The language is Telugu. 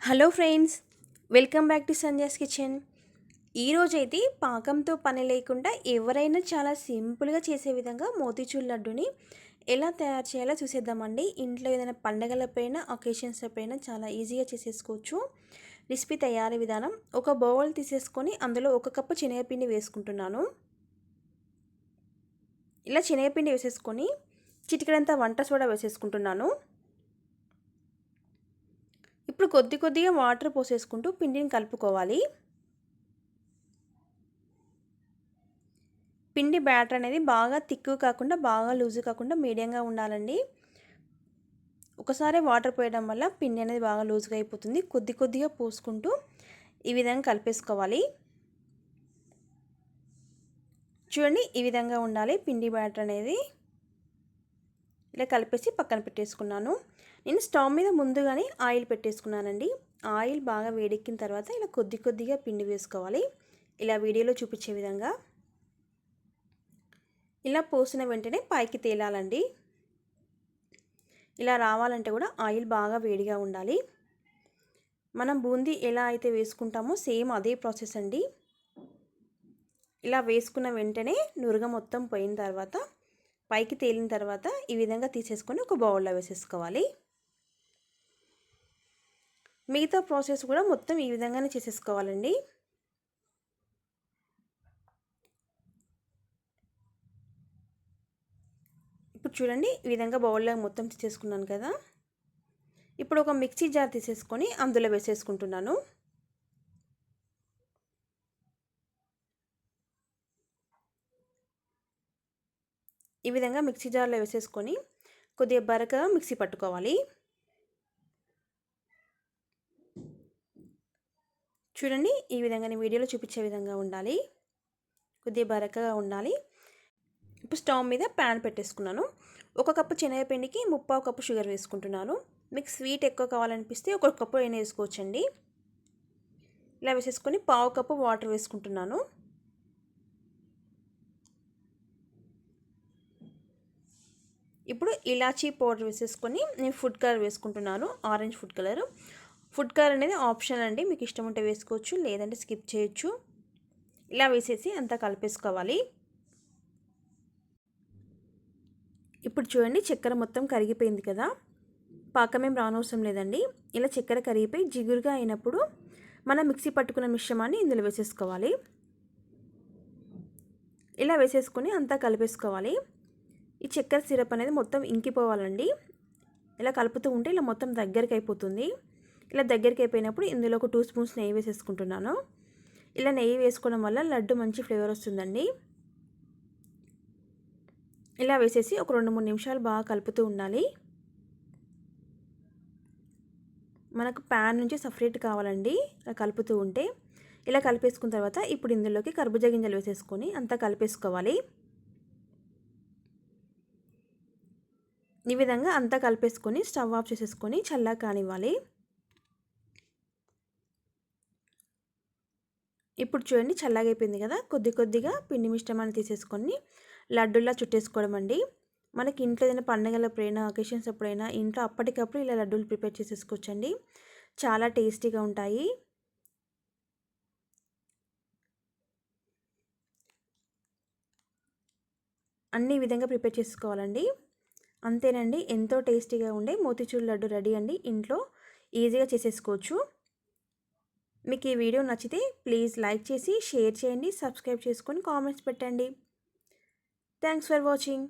Hello friends welcome back to Sanjay's kitchen. ఈరోజైతే పాకంతో పని లేకుండా ఎవరైనా చాలా సింపుల్గా చేసే విధంగా మోతీచూర్ లడ్డుని ఎలా తయారు చేయాలో చూసేద్దామండి. ఇంట్లో ఏదైనా పండగలపైన ఒకేషన్స్ పైన చాలా ఈజీగా చేసేసుకోవచ్చు. రెసిపీ తయారీ విధానం ఒక బౌల్ తీసేసుకొని అందులో ఒక కప్పు శనగపిండి వేసుకుంటున్నాను. ఇలా శనగపిండి వేసేసుకొని చిటికడంతా వంట సోడా వేసేసుకుంటున్నాను. ఇప్పుడు కొద్ది కొద్దిగా వాటర్ పోసేసుకుంటూ పిండిని కలుపుకోవాలి. పిండి బ్యాటర్ అనేది బాగా తిక్కు కాకుండా బాగా లూజు కాకుండా మీడియంగా ఉండాలండి. ఒకసారి వాటర్ పోయడం వల్ల పిండి అనేది బాగా లూజ్గా అయిపోతుంది. కొద్ది కొద్దిగా పోసుకుంటూ ఈ విధంగా కలిపేసుకోవాలి. చూడండి ఈ విధంగా ఉండాలి పిండి బ్యాటర్ అనేది. ఇలా కలిపేసి పక్కన పెట్టేసుకున్నాను. నేను స్టవ్ మీద ముందుగానే ఆయిల్ పెట్టేసుకున్నానండి. ఆయిల్ బాగా వేడెక్కిన తర్వాత ఇలా కొద్ది కొద్దిగా పిండి వేసుకోవాలి. ఇలా వీడియోలో చూపించే విధంగా. ఇలా పోసిన వెంటనే పైకి తేలాలండి. ఇలా రావాలంటే కూడా ఆయిల్ బాగా వేడిగా ఉండాలి. మనం బూందీ ఎలా అయితే వేసుకుంటామో సేమ్ అదే ప్రాసెస్ అండి. ఇలా వేసుకున్న వెంటనే నురగ మొత్తం పోయిన తర్వాత పైకి తేలిన తర్వాత ఈ విధంగా తీసేసుకొని ఒక బౌల్లో వేసేసుకోవాలి. మిగతా ప్రాసెస్ కూడా మొత్తం ఈ విధంగానే చేసేసుకోవాలండి. ఇప్పుడు చూడండి ఈ విధంగా బౌల్లో మొత్తం తీసేసుకున్నాను కదా. ఇప్పుడు ఒక మిక్సీ జార్ తీసేసుకొని అందులో వేసేసుకుంటున్నాను. ఈ విధంగా మిక్సీ జార్లో వేసేసుకొని కొద్దిగా బరకగా మిక్సీ పట్టుకోవాలి. చూడండి ఈ విధంగా నేను వీడియోలో చూపించే విధంగా ఉండాలి. కొద్దిగా బరకగా ఉండాలి. ఇప్పుడు స్టవ్ మీద ప్యాన్ పెట్టేసుకున్నాను. ఒక కప్పు శనగపిండికి ముప్పావు కప్పు షుగర్ వేసుకుంటున్నాను. మీకు స్వీట్ ఎక్కువ కావాలనిపిస్తే ఒక కప్పు అయినా వేసుకోవచ్చండి. ఇలా వేసేసుకొని పావు కప్పు వాటర్ వేసుకుంటున్నాను. ఇప్పుడు ఇలాచీ పౌడర్ వేసేసుకొని నేను ఫుడ్ కలర్ వేసుకుంటున్నాను orange food colour. Food colour అనేది ఆప్షన్ అండి మీకు ఇష్టం ఉంటే వేసుకోవచ్చు లేదంటే స్కిప్ చేయొచ్చు. ఇలా వేసేసి అంతా కలిపేసుకోవాలి. ఇప్పుడు చూడండి చక్కెర మొత్తం కరిగిపోయింది కదా. పాకమేం రానవసరం లేదండి. ఇలా చక్కెర కరిగిపోయి జిగురుగా అయినప్పుడు మనం మిక్సీ పట్టుకున్న మిశ్రమాన్ని ఇందులో వేసేసుకోవాలి. ఇలా వేసేసుకొని అంతా కలిపేసుకోవాలి. ఈ చక్కెర సిరప్ అనేది మొత్తం ఇంకిపోవాలండి. ఇలా కలుపుతూ ఉంటే ఇలా మొత్తం దగ్గరికి అయిపోతుంది ఇలా దగ్గరికి అయిపోయినప్పుడు ఇందులో ఒక టూ స్పూన్స్ నెయ్యి వేసేసుకుంటున్నాను. ఇలా నెయ్యి వేసుకోవడం వల్ల లడ్డు మంచి ఫ్లేవర్ వస్తుందండి. ఇలా వేసేసి ఒక రెండు మూడు నిమిషాలు బాగా కలుపుతూ ఉండాలి. మనకు ప్యాన్ నుంచి సపరేట్ కావాలండి. ఇలా కలుపుతూ ఉంటే ఇలా కలిపేసుకున్న తర్వాత ఇప్పుడు ఇందులోకి కర్బూజా గింజలు వేసేసుకొని అంతా కలిపేసుకోవాలి. ఈ విధంగా అంతా కలిపేసుకొని స్టవ్ ఆఫ్ చేసేసుకొని చల్లా కానివ్వాలి. ఇప్పుడు చూడండి చల్లగైపోయింది అయిపోయింది కదా. కొద్ది కొద్దిగా పిండి మిశ్రమాన్ని తీసేసుకొని లడ్డూలా చుట్టేసుకోవడం అండి. మనకి ఇంట్లో ఏదైనా పండుగలప్పుడైనా అకేషన్స్ ఎప్పుడైనా ఇంట్లో అప్పటికప్పుడు ఇలా లడ్డూలు ప్రిపేర్ చేసేసుకోవచ్చండి. చాలా టేస్టీగా ఉంటాయి. అన్ని విధంగా ప్రిపేర్ చేసుకోవాలండి. అంతేనండి. ఎంతో టేస్టీగా ఉండే మోతిచూర్ లడ్డు రెడీ అండి. ఇంట్లో ఈజీగా చేసేసుకోవచ్చు. మీకు ఈ వీడియో నచ్చితే ప్లీజ్ లైక్ చేసి షేర్ చేయండి సబ్స్క్రైబ్ చేసుకొని కామెంట్స్ పెట్టండి. Thanks for watching.